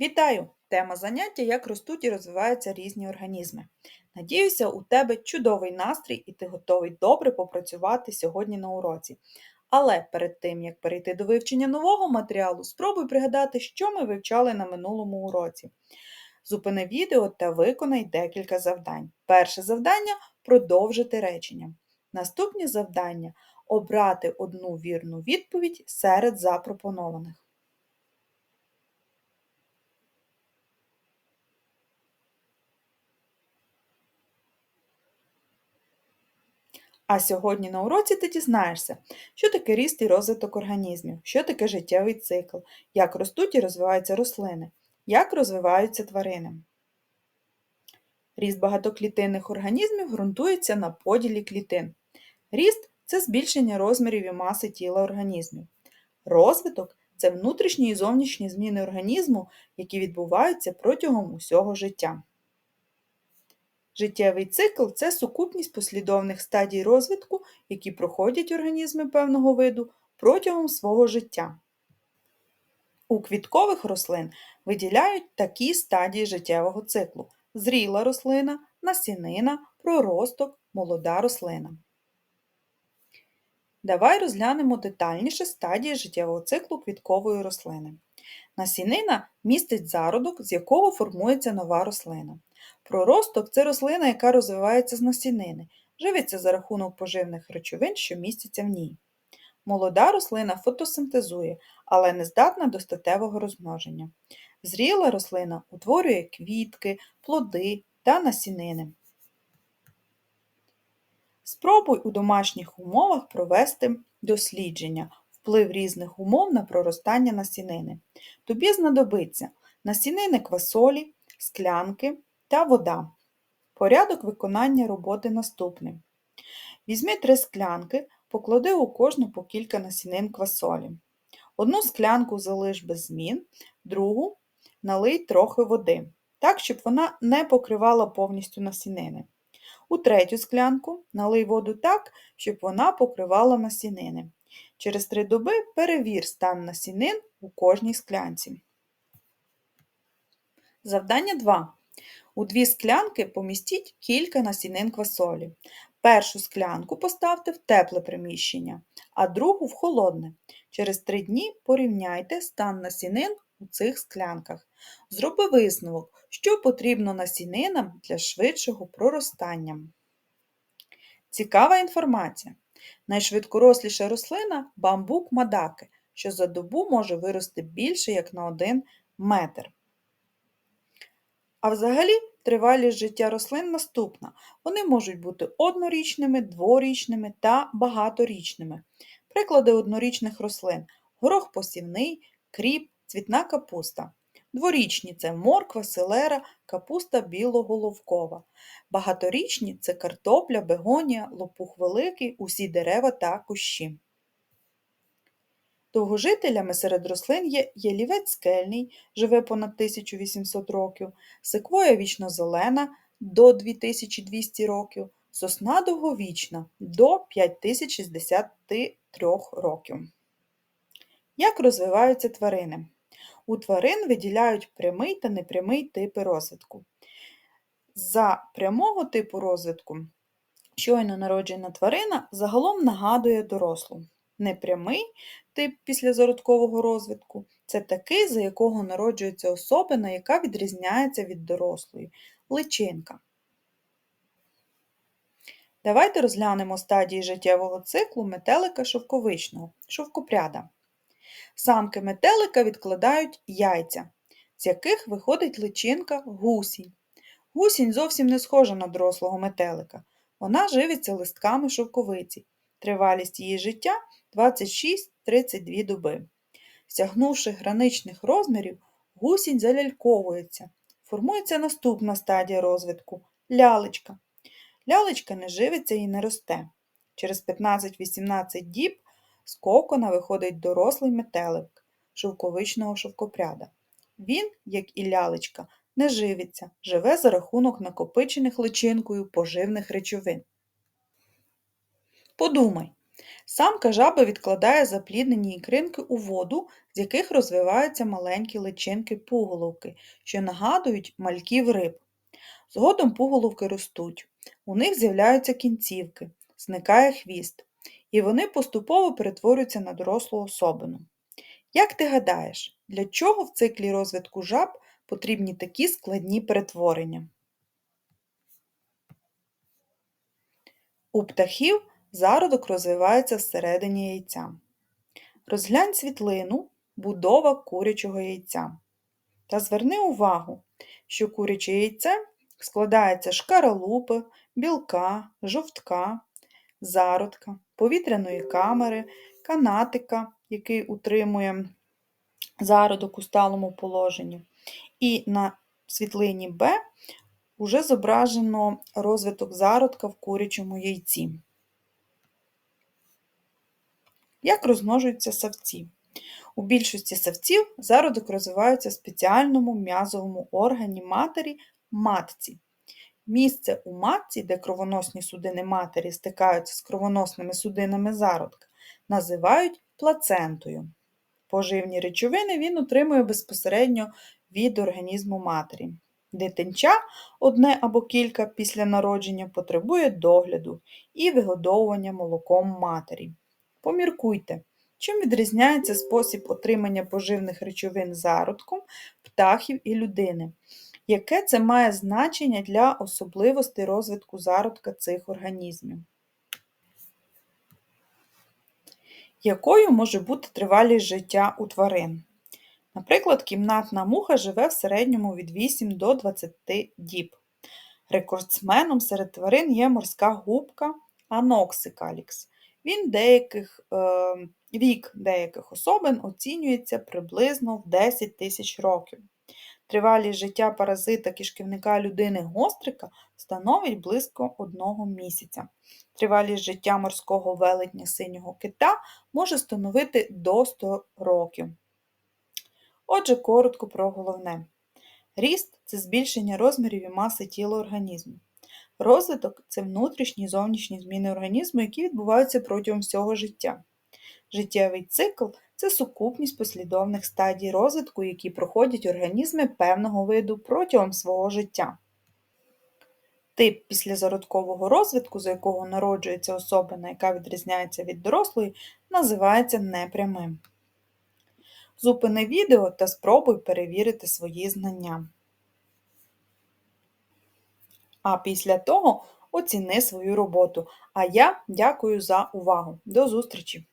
Вітаю! Тема заняття як ростуть і розвиваються різні організми. Надіюся, у тебе чудовий настрій і ти готовий добре попрацювати сьогодні на уроці. Але перед тим, як перейти до вивчення нового матеріалу, спробуй пригадати, що ми вивчали на минулому уроці. Зупини відео та виконай декілька завдань. Перше завдання продовжити речення. Наступні завдання обрати одну вірну відповідь серед запропонованих. А сьогодні на уроці ти дізнаєшся, що таке ріст і розвиток організмів, що таке життєвий цикл, як ростуть і розвиваються рослини, як розвиваються тварини. Ріст багатоклітинних організмів ґрунтується на поділі клітин. Ріст це збільшення розмірів і маси тіла організмів. Розвиток це внутрішні і зовнішні зміни організму, які відбуваються протягом усього життя. Життєвий цикл це сукупність послідовних стадій розвитку, які проходять організми певного виду протягом свого життя. У квіткових рослин виділяють такі стадії життєвого циклу: зріла рослина, насінина, проросток, молода рослина. Давай розглянемо детальніше стадії життєвого циклу квіткової рослини. Насінина містить зародок, з якого формується нова рослина. Проросток це рослина, яка розвивається з насінини, живиться за рахунок поживних речовин, що містяться в ній. Молода рослина фотосинтезує, але не здатна до статевого розмноження. Зріла рослина утворює квітки, плоди та насінини. Спробуй у домашніх умовах провести дослідження, вплив різних умов на проростання насінини. Тобі знадобиться насінини квасолі, склянки та вода. Порядок виконання роботи наступний. Візьми три склянки, поклади у кожну по кілька насінин квасолі. Одну склянку залиш без змін, другу налий трохи води, так, щоб вона не покривала повністю насінини. У третю склянку налий воду так, щоб вона покривала насінини. Через три доби перевір стан насінин у кожній склянці. Завдання 2. У дві склянки помістіть кілька насінин квасолі. Першу склянку поставте в тепле приміщення, а другу в холодне. Через три дні порівняйте стан насінин у цих склянках. Зроби висновок, що потрібно насінинам для швидшого проростання. Цікава інформація. Найшвидкоросліша рослина бамбук мадаки, що за добу може вирости більше як на 1 метр. А взагалі тривалість життя рослин наступна. Вони можуть бути однорічними, дворічними та багаторічними. Приклади однорічних рослин горох посівний, кріп, цвітна капуста. Дворічні це морква, селера, капуста білоголовкова. Багаторічні це картопля, бегонія, лопух великий, усі дерева та кущі. Довгожителями серед рослин є ялівець скельний, живе понад 1800 років, секвоя вічнозелена до 2200 років, сосна довговічна до 5063 років. Як розвиваються тварини? У тварин виділяють прямий та непрямий типи розвитку. За прямого типу розвитку щойно народжена тварина загалом нагадує дорослу. Непрямий тип післязародкового розвитку це такий, за якого народжується особина, яка відрізняється від дорослої личинка. Давайте розглянемо стадії життєвого циклу метелика шовковичного шовкопряда. Самки метелика відкладають яйця, з яких виходить личинка гусінь. Гусінь зовсім не схожа на дорослого метелика. Вона живиться листками шовковиці. Тривалість її життя 26-32 доби. Сягнувши граничних розмірів, гусінь заляльковується. Формується наступна стадія розвитку лялечка. Лялечка не живиться і не росте. Через 15-18 діб з кокона виходить дорослий метелик шовковичного шовкопряда. Він, як і лялечка, не живиться, живе за рахунок накопичених личинкою поживних речовин. Подумай, Самка жаби відкладає запліднені ікринки у воду, з яких розвиваються маленькі личинки пуголовки, що нагадують мальків риб. Згодом пуголовки ростуть, у них з'являються кінцівки, зникає хвіст, і вони поступово перетворюються на дорослу особину. Як ти гадаєш, для чого в циклі розвитку жаб потрібні такі складні перетворення? У птахів зародок розвивається всередині яйця. Розглянь світлину будова курячого яйця. Та зверни увагу, що куряче яйце складається з шкаралупи, білка, жовтка, зародка, повітряної камери, канатика, який утримує зародок у сталому положенні. І на світлині Б вже зображено розвиток зародка в курячому яйці. Як розмножуються савці? У більшості савців зародок розвивається в спеціальному м'язовому органі матері матці. Місце у матці, де кровоносні судини матері стикаються з кровоносними судинами зародка, називають плацентою. Поживні речовини він отримує безпосередньо від організму матері. Дитинча одне або кілька після народження потребує догляду і вигодовування молоком матері. Поміркуйте, чим відрізняється спосіб отримання поживних речовин зародком птахів і людини. Яке це має значення для особливостей розвитку зародка цих організмів? Якою може бути тривалість життя у тварин? Наприклад, кімнатна муха живе в середньому від 8 до 20 діб. Рекордсменом серед тварин є морська губка Аноксикалікс. Він деяких, е, вік деяких особин оцінюється приблизно в 10 тисяч років. Тривалість життя паразита кишківника людини гострика становить близько одного місяця. Тривалість життя морського велетня синього кита може становити до 100 років. Отже, коротко про головне. Ріст це збільшення розмірів і маси тіла організму. Розвиток це внутрішні і зовнішні зміни організму, які відбуваються протягом всього життя. Життєвий цикл це сукупність послідовних стадій розвитку, які проходять організми певного виду протягом свого життя. Тип післязародкового розвитку, за якого народжується особина, яка відрізняється від дорослої, називається непрямим. Зупини відео та спробуй перевірити свої знання. А після того оціни свою роботу. А я дякую за увагу. До зустрічі!